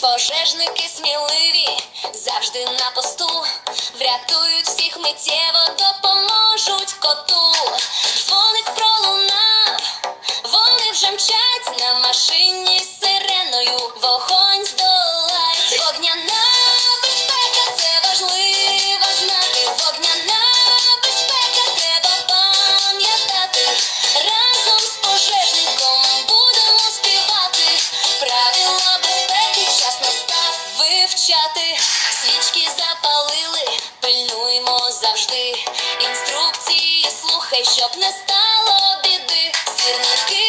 Пожежники сміливі, завжди на посту, врятують всіх миттєво, допоможуть коту. Дзвоник пролунав, вони вже мчать на машині з сиреною, вогонь вивчати. Свічки запалили, пильнуємо завжди. Інструкції слухай, щоб не стало біди. Сірники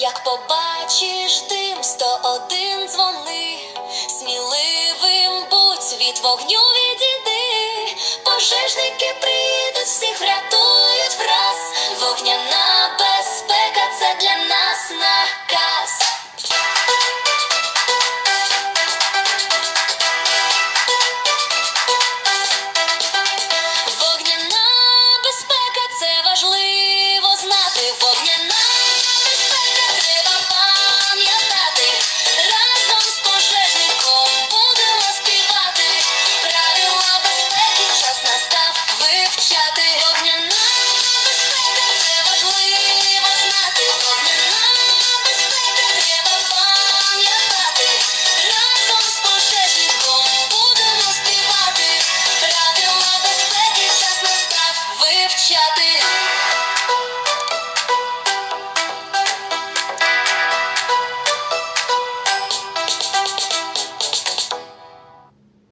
Як побачиш дим, 101 дзвони, сміливим будь від вогню відійди, пожежники прийдуть, всіх врятують враз, вогняна